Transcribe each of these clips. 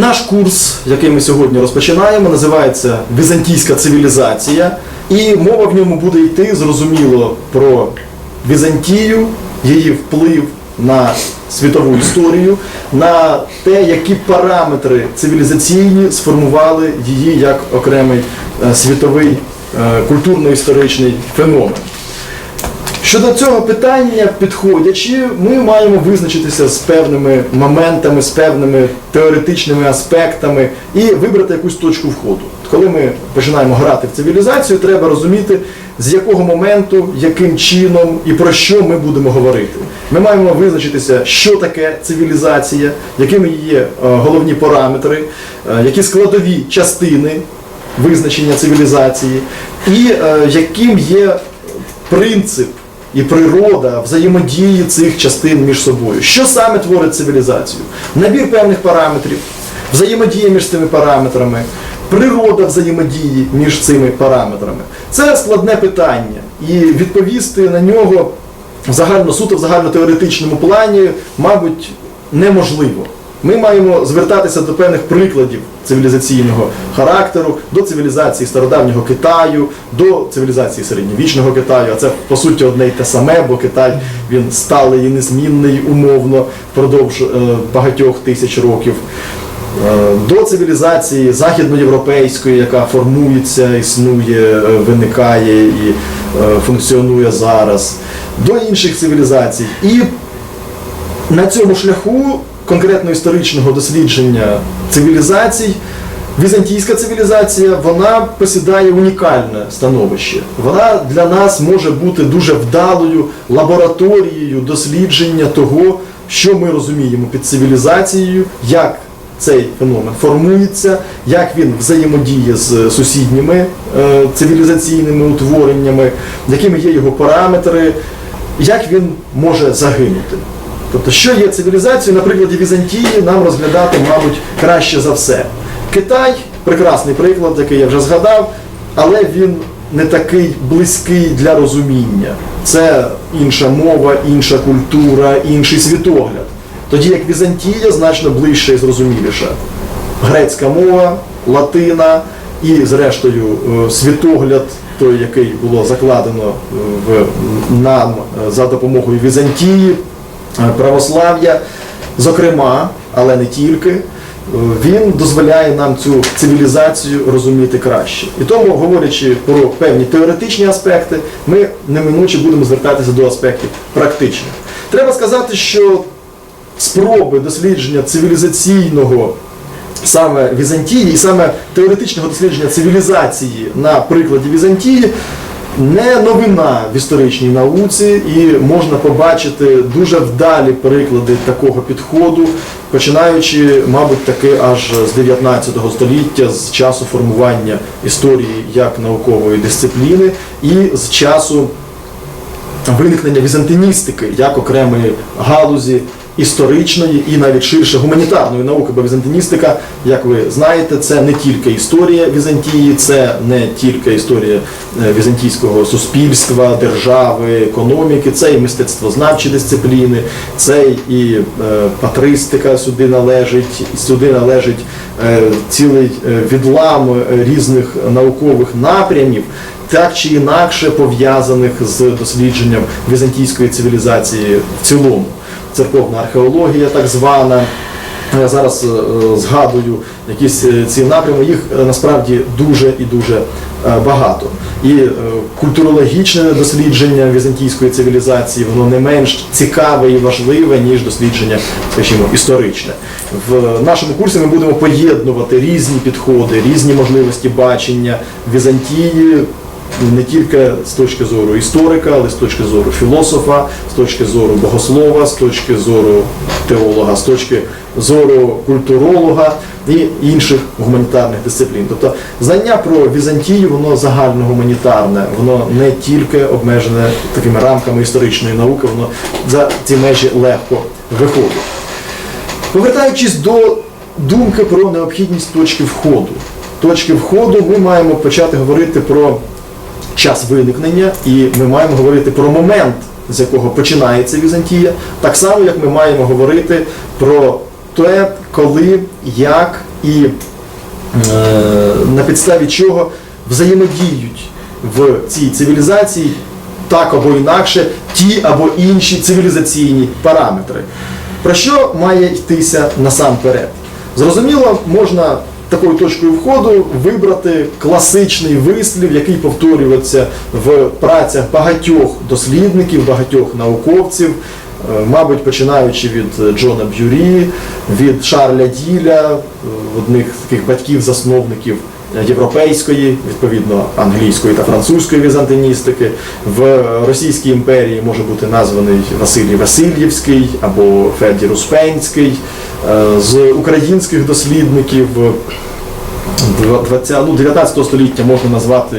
Наш курс, який ми сьогодні розпочинаємо, називається Візантійська цивілізація, і мова в ньому буде йти зрозуміло про Візантію, її вплив на світову історію, на те, які параметри цивілізаційні сформували її як окремий е, світовий е, культурно-історичний феномен. Щодо цього питання, підходячи, ми маємо визначитися з певними моментами, з певними теоретичними аспектами і вибрати якусь точку входу. Коли ми починаємо грати в цивілізацію, треба розуміти, з якого моменту, яким чином і про що ми будемо говорити. Ми маємо визначитися, що таке цивілізація, якими є е, головні параметри, е, які складові частини визначення цивілізації, і е, яким є принцип і природа взаємодії цих частин між собою. Що саме творить цивілізацію? Набір певних параметрів, взаємодія між цими параметрами, природа взаємодії між цими параметрами. Це складне питання, і відповісти на нього в загально суто в загальнотеоретичному плані, мабуть, неможливо. Ми маємо звертатися до певних прикладів цивілізаційного характеру, до цивілізації стародавнього Китаю, до цивілізації середньовічного Китаю. А це по суті одне й те саме, бо Китай він сталий і незмінний умовно впродовж е, багатьох тисяч років. Е, До цивілізації західноєвропейської, яка формується, існує, е, виникає і функціонує зараз, до інших цивілізацій. І на цьому шляху конкретно історичного дослідження цивілізацій, візантійська цивілізація вона посідає унікальне становище. Вона для нас може бути дуже вдалою лабораторією дослідження того, що ми розуміємо під цивілізацією, як цей феномен формується, як він взаємодіє з сусідніми е, цивілізаційними утвореннями, якими є його параметри, як він може загинути. Тобто, що є цивілізацією, на прикладі Візантії нам розглядати, мабуть, краще за все. Китай прекрасний приклад, який я вже згадав, але він не такий близький для розуміння. Це інша мова, інша культура, інший світогляд. Тоді як Візантія значно ближче і зрозуміліша. Грецька мова, латина і, зрештою, е, світогляд, той, який було закладено е, в нам е, за допомогою Візантії, православ'я, зокрема, але не тільки, е, він дозволяє нам цю цивілізацію розуміти краще. І тому, говорячи про певні теоретичні аспекти, ми неминуче будемо звертатися до аспектів практичних. Треба сказати, що спроби дослідження цивілізаційного саме Візантії і саме теоретичного дослідження цивілізації на прикладі Візантії не новина в історичній науці, і можна побачити дуже вдалі приклади такого підходу, починаючи, мабуть, таки аж з 19 століття, з часу формування історії як наукової дисципліни, і з часу виникнення візантиністики як окремої галузі історичної і навіть ширше гуманітарної науки, бо візантиністика, як ви знаєте, це не тільки історія Візантії, це не тільки історія е, візантійського суспільства, держави, економіки, це і мистецтвознавчі дисципліни, це і е, патристика сюди належить, сюди належить е, цілий відлам різних наукових напрямів так чи інакше пов'язаних з дослідженням візантійської цивілізації в цілому. Церковна археологія, так звана. Я зараз е, згадую якісь е, ці напрями, їх е, насправді дуже і дуже багато. І культурологічне дослідження візантійської цивілізації, воно не менш цікаве і важливе, ніж дослідження, скажімо, історичне. В нашому курсі ми будемо поєднувати різні підходи, різні можливості бачення Візантії не тільки з точки зору історика, але з точки зору філософа, з точки зору богослова, з точки зору теолога, з точки зору культуролога і інших гуманітарних дисциплін. Тобто знання про Візантію, воно загальногуманітарне, воно не тільки обмежене такими рамками історичної науки, воно за ці межі легко виходить. Повертаючись до думки про необхідність точки входу. Точки входу ми маємо почати говорити про час виникнення, і ми маємо говорити про момент, з якого починається Візантія, так само, як ми маємо говорити про те, коли, як і е, на підставі чого взаємодіють в цій цивілізації так або інакше ті або інші цивілізаційні параметри. Про що має йтися насамперед? Зрозуміло, можна такою точкою входу вибрати класичний вислів, який повторюється в працях багатьох дослідників, багатьох науковців, е, мабуть, починаючи від Джона Б'юрі, від Шарля Діля, е, одних таких батьків-засновників європейської, відповідно англійської та французької візантиністики. В Російській імперії може бути названий Василій Васильєвський або Федір Успенський. Е, З українських дослідників 20, ну, 19 століття можна назвати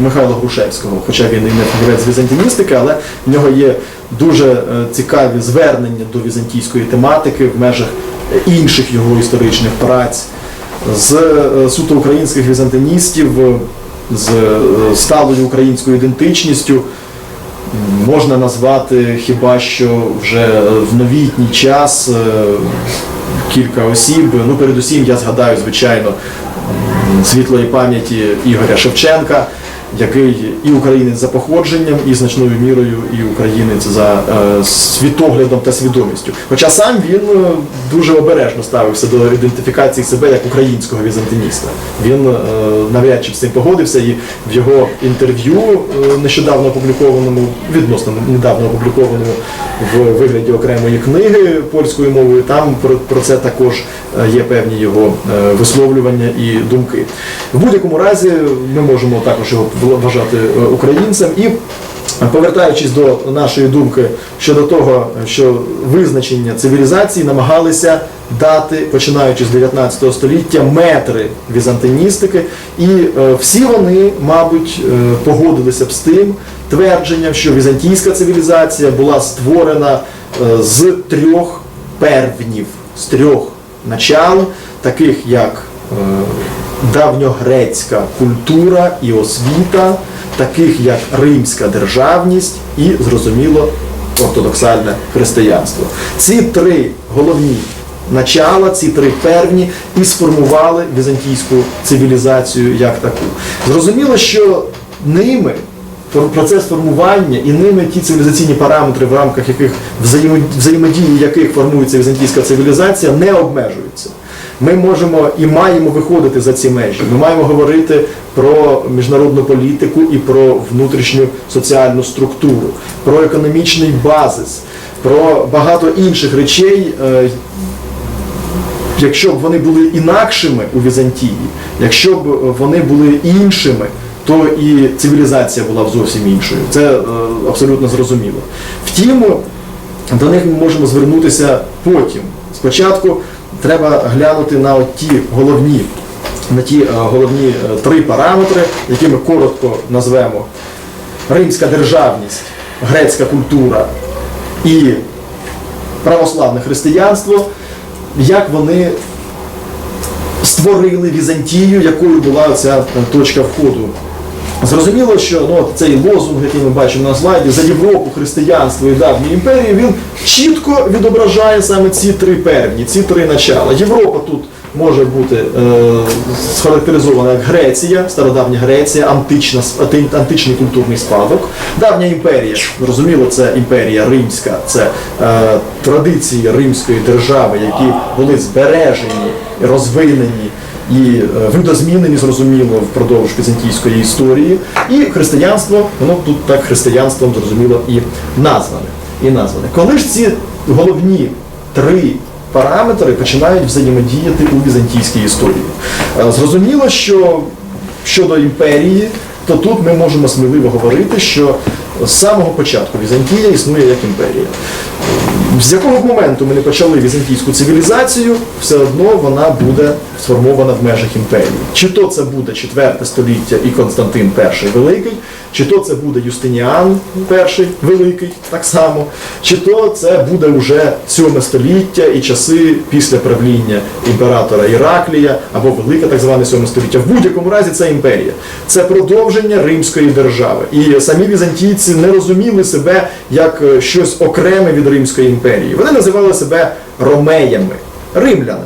Михайла Грушевського, хоча він і не з візантиністики, але в нього є дуже е, цікаві звернення до візантійської тематики в межах е, інших його історичних праць. З е, суто українських візантиністів, е, з е, сталою українською ідентичністю можна назвати хіба що вже в новітній час кілька осіб. Ну, передусім я згадаю, звичайно, світлої пам'яті Ігоря Шевченка, який і українець за походженням, і значною мірою, і українець за е, світоглядом та свідомістю. Хоча сам він е, дуже обережно ставився до ідентифікації себе як українського візантиніста. Він е, навряд чи з цим погодився, і в його інтерв'ю нещодавно опублікованому, відносно недавно опублікованому в вигляді окремої книги польською мовою, там про, це також є певні його висловлювання і думки. В будь-якому разі ми можемо також його вважати е, українцем і. Повертаючись до нашої думки щодо того, що визначення цивілізації намагалися дати, починаючи з 19 століття, метри візантиністики, і е, всі вони, мабуть, е, погодилися б з тим твердженням, що візантійська цивілізація була створена е, з трьох первнів, з трьох начал, таких як е, давньогрецька культура і освіта, таких як римська державність і, зрозуміло, ортодоксальне християнство. Ці три головні начала, ці три первні і сформували візантійську цивілізацію як таку. Зрозуміло, що ними процес формування і ними ті цивілізаційні параметри, в рамках яких взаємо- взаємодії яких формується візантійська цивілізація, не обмежуються. Ми можемо і маємо виходити за ці межі. Ми маємо говорити про міжнародну політику і про внутрішню соціальну структуру, про економічний базис, про багато інших речей, е, якщо б вони були інакшими у Візантії, якщо б вони були іншими, то і цивілізація була б зовсім іншою. Це е, абсолютно зрозуміло. Втім, до них ми можемо звернутися потім. Спочатку треба глянути на ті головні, на ті е, головні е, три параметри, які ми коротко назвемо римська державність, грецька культура і православне християнство, як вони створили Візантію, якою була ця точка входу. Зрозуміло, що ну, цей лозунг, який ми бачимо на слайді, за Європу, християнство і давню імперію, він чітко відображає саме ці три первні, ці три начала. Європа тут може бути е, схарактеризована як Греція, стародавня Греція, антична, античний культурний спадок. Давня імперія, зрозуміло, це імперія римська, це е, традиції римської держави, які були збережені, розвинені і е, видозмінені, зрозуміло, впродовж візантійської історії. І християнство, воно тут так християнством зрозуміло і назване. І назване. Коли ж ці головні три параметри починають взаємодіяти у візантійській історії? Е, Зрозуміло, що щодо імперії, то тут ми можемо сміливо говорити, що з самого початку Візантія існує як імперія. З якого моменту ми не почали візантійську цивілізацію, все одно вона буде сформована в межах імперії. Чи то це буде 4 століття і Константин І Великий, чи то це буде Юстиніан І Великий, так само, чи то це буде вже 7 століття і часи після правління імператора Іраклія або Велике так зване 7 століття. В будь-якому разі це імперія. Це продовження Римської держави. І самі візантійці не розуміли себе як е, щось окреме від Римської імперії. Вони називали себе ромеями. римлянами.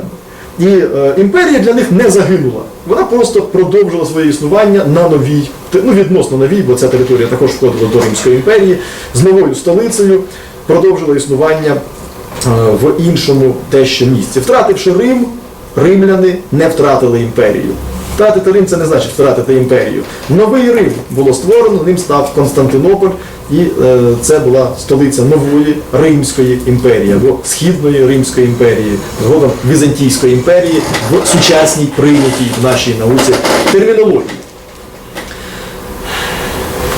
І е, імперія для них не загинула. Вона просто продовжила своє існування на новій, ну відносно новій, бо ця територія також входила до Римської імперії, з новою столицею продовжила існування е, в іншому те ще місці. Втративши Рим, римляни не втратили імперію. Втратити Рим це не значить втратити імперію. Новий Рим було створено, ним став Константинополь, і е, це була столиця нової Римської імперії або Східної Римської імперії, згодом Візантійської імперії в сучасній прийнятій в нашій науці термінології.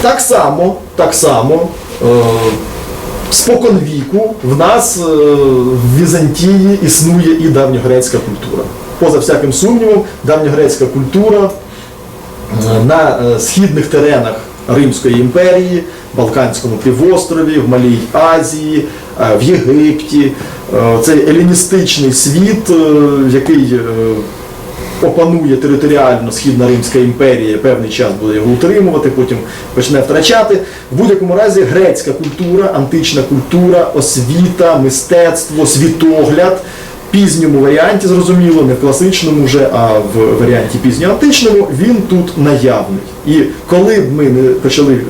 Так само, так само, е, спокон віку в нас е, в Візантії існує і давньогрецька культура. Поза всяким сумнівом, давньогрецька культура е, на е, східних теренах Римської імперії, Балканському півострові, в Малій Азії, е, в Єгипті. Цей еліністичний світ, який опанує територіально Східна Римська імперія, певний час буде його утримувати, потім почне втрачати. В будь-якому разі грецька культура, антична культура, освіта, мистецтво, світогляд. Пізньому варіанті, зрозуміло, не в класичному вже, а в варіанті пізньоантичному, він тут наявний. І коли б ми не почали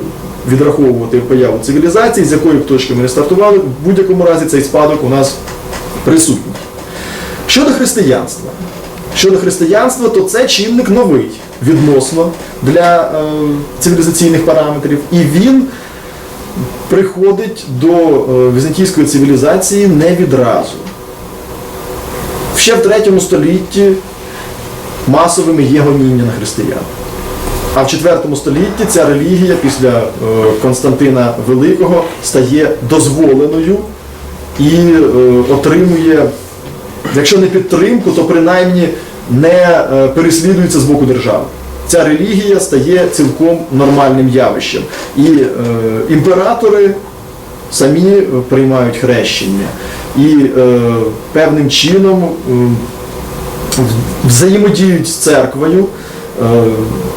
відраховувати появу цивілізації, з якої б точки ми не стартували, в будь-якому разі цей спадок у нас присутній. Щодо християнства. Щодо християнства, то це чинник новий відносно для е, цивілізаційних параметрів, і він приходить до е, візантійської цивілізації не відразу. Ще в третьому столітті масовими є гоніння на християн. А в IV столітті ця релігія після е, Константина Великого стає дозволеною і е, отримує якщо не підтримку, то принаймні не е, переслідується з боку держави. Ця релігія стає цілком нормальним явищем. І імператори самі е, приймають хрещення. І е, певним чином е, взаємодіють з церквою, е,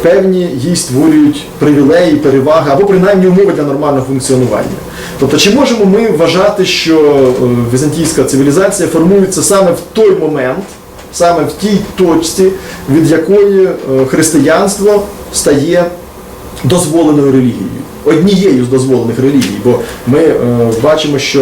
певні їй створюють привілеї, переваги або принаймні умови для нормального функціонування. Тобто, чи можемо ми вважати, що е, візантійська цивілізація формується саме в той момент, саме в тій точці, від якої е, християнство стає дозволеною релігією, однією з дозволених релігій, бо ми е, бачимо, що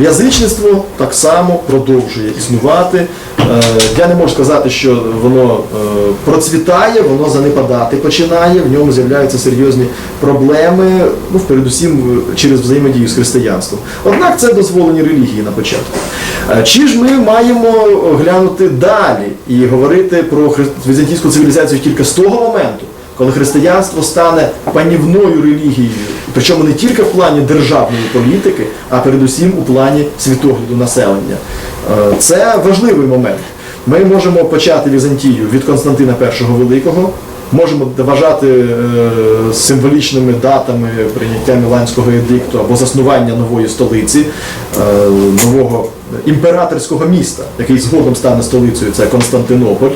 язичництво так само продовжує існувати. Е, я не можу сказати, що воно е, процвітає, воно занепадати починає, в ньому з'являються серйозні проблеми, ну, передусім е, через взаємодію з християнством. Однак це дозволені релігії на початку. Е, Чи ж ми маємо глянути далі і говорити про візантійську цивілізацію тільки з того моменту, коли християнство стане панівною релігією, причому не тільки в плані державної політики, а передусім у плані світогляду населення. Е, Це важливий момент. Ми можемо почати Візантію від Константина І Великого, можемо вважати е, символічними датами прийняття Міланського едикту або заснування нової столиці, е, нового імператорського міста, який згодом стане столицею, це Константинополь.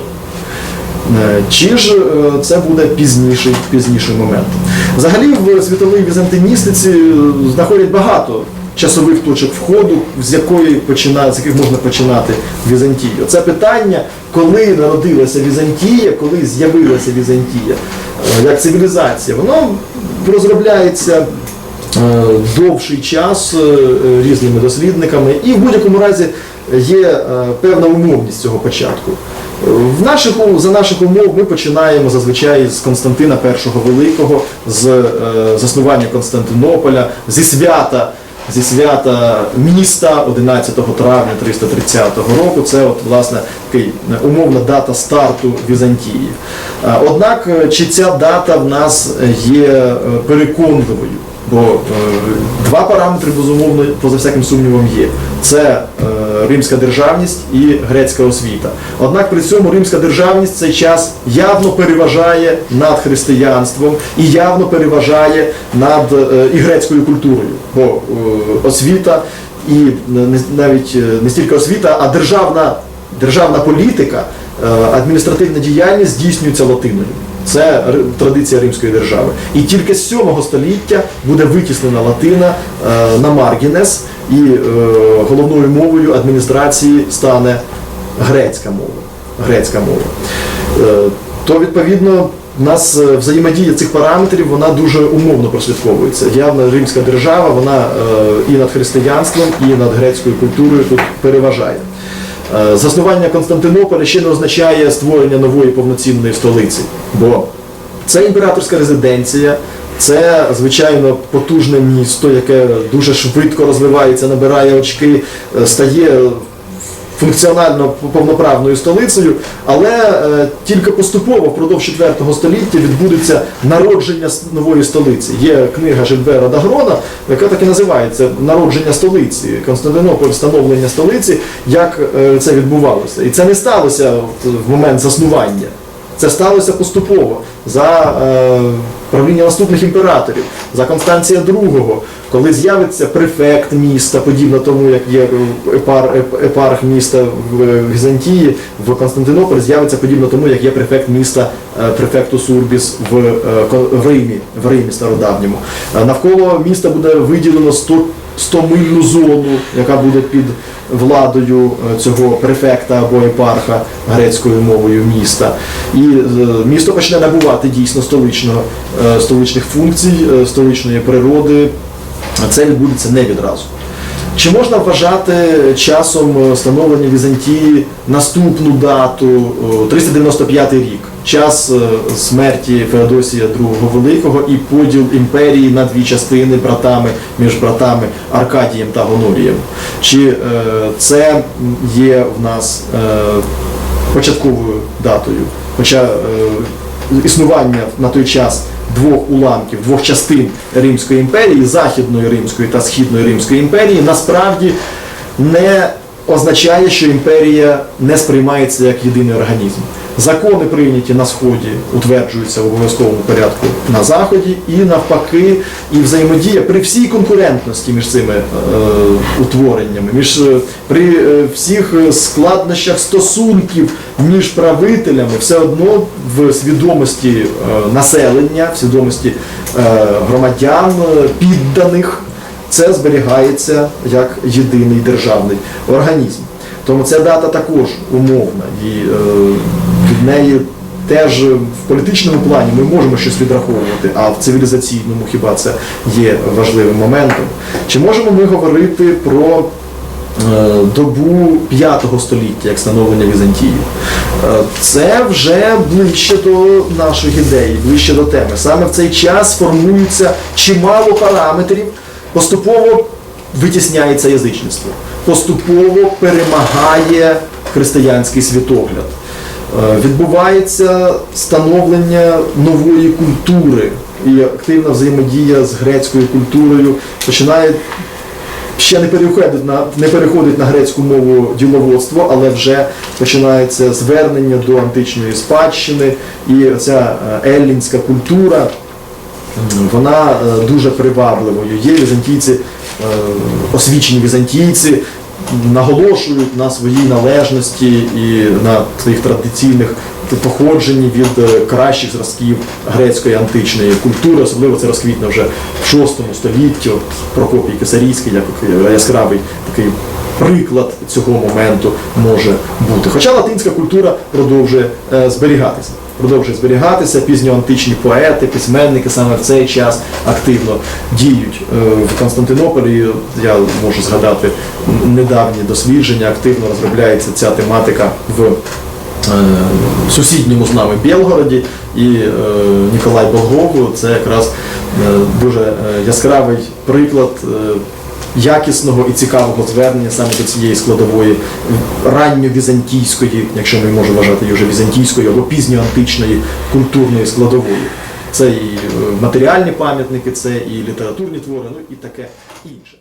Е, Чи ж е, це буде пізніший, пізніший момент? Взагалі в світовій візантиністиці е, знаходять багато часових точок входу, з якої починає, з яких можна починати Візантію. Це питання, коли народилася Візантія, коли з'явилася Візантія як цивілізація, воно розробляється довший час різними дослідниками, і в будь-якому разі є е, певна умовність цього початку. В наших, за наших умов ми починаємо зазвичай з Константина І Великого, з е, заснування Константинополя, зі свята. Зі свята міста 11 травня 330 року, це от, власне такий е, умовна дата старту Візантії. Однак, чи ця дата в нас є переконливою? Бо е, два параметри, безумовно, поза всяким сумнівом є. Це е, римська державність і грецька освіта. Однак при цьому римська державність цей час явно переважає над християнством і явно переважає над е, і грецькою культурою. Бо е, освіта і навіть е, не стільки освіта, а державна, державна політика, адміністративна діяльність здійснюється латиною. Це традиція римської держави. І тільки з 7 століття буде витіснена латина е, на маргінес, і е, головною мовою адміністрації стане грецька мова. Грецька мова. Е, То відповідно у нас е, взаємодія цих параметрів вона дуже умовно прослідковується. Явна римська держава, вона е, і над християнством, і над грецькою культурою тут переважає. Е, Заснування Константинополя ще не означає створення нової повноцінної столиці, бо це імператорська резиденція, це звичайно потужне місто, яке дуже швидко розвивається, набирає очки, е, стає функціонально повноправною столицею, але е, тільки поступово впродовж 4 століття відбудеться народження нової столиці. Є книга Жильбера Дагрона, яка так і називається Народження столиці, Константинополь, встановлення столиці, як е, це відбувалося. І це не сталося в момент заснування. Це сталося поступово за е, правління наступних імператорів, за Констанція II, коли з'явиться префект міста, подібно тому, як є епар, епарх міста в Візантії, в Константинополі з'явиться подібно тому, як є префект міста е, префектус Урбіс в, е, в Римі, в Римі стародавньому. Е, Навколо міста буде виділено 100 100-мильну зону, яка буде під владою е, цього префекта або епарха грецькою мовою міста. І е, місто почне набувати дійсно столичного, е, столичних функцій, столичної природи. Це відбудеться не відразу. Чи можна вважати часом е, становлення Візантії наступну дату, 395 рік, час е, смерті Феодосія II Великого і поділ імперії на дві частини братами між братами Аркадієм та Гонорієм? Чи е, це є в нас е, початковою датою? Хоча існування на той час двох уламків, двох частин Римської імперії, Західної Римської та Східної Римської імперії, насправді не означає, що імперія не сприймається як єдиний організм. Закони прийняті на сході утверджуються в обов'язковому порядку на заході, і навпаки, і взаємодія при всій конкурентності між цими е, утвореннями, між е, при е, всіх складнощах стосунків між правителями, все одно в свідомості е, населення, в свідомості е, громадян, е, підданих це зберігається як єдиний державний організм. Тому ця дата також умовна, і е, від неї теж в політичному плані ми можемо щось відраховувати, а в цивілізаційному хіба це є важливим моментом. Чи можемо ми говорити про е, добу 5 століття як становлення Візантії? Е, Це вже ближче до наших ідей, ближче до теми. Саме в цей час формується чимало параметрів, поступово витісняється язичництво, поступово перемагає християнський світогляд. Е, Відбувається становлення нової культури. І активна взаємодія з грецькою культурою починає ще не переходить на не переходить на грецьку мову діловодство, але вже починається звернення до античної спадщини, і ця еллінська культура вона е, дуже привабливою. Є візантійці, е, освічені візантійці, наголошують на своїй належності і на своїх традиційних походженні від е, кращих зразків грецької античної культури, особливо це розквітне вже в VI столітті, Прокопій Кесарійський, як яскравий такий приклад цього моменту може бути. Хоча латинська культура продовжує зберігатися. Продовжує зберігатися, пізньоантичні поети, письменники саме в цей час активно діють Е, в Константинополі. Я можу згадати недавні дослідження, активно розробляється ця тематика в е, сусідньому з нами Білгороді. І е, Ніколай Болгов це якраз дуже яскравий приклад якісного і цікавого звернення саме до цієї складової ранньовізантійської, якщо ми можемо вважати її вже візантійською або пізньоантичної культурної складової. Це і е, матеріальні пам'ятники, це і літературні твори, ну і таке інше.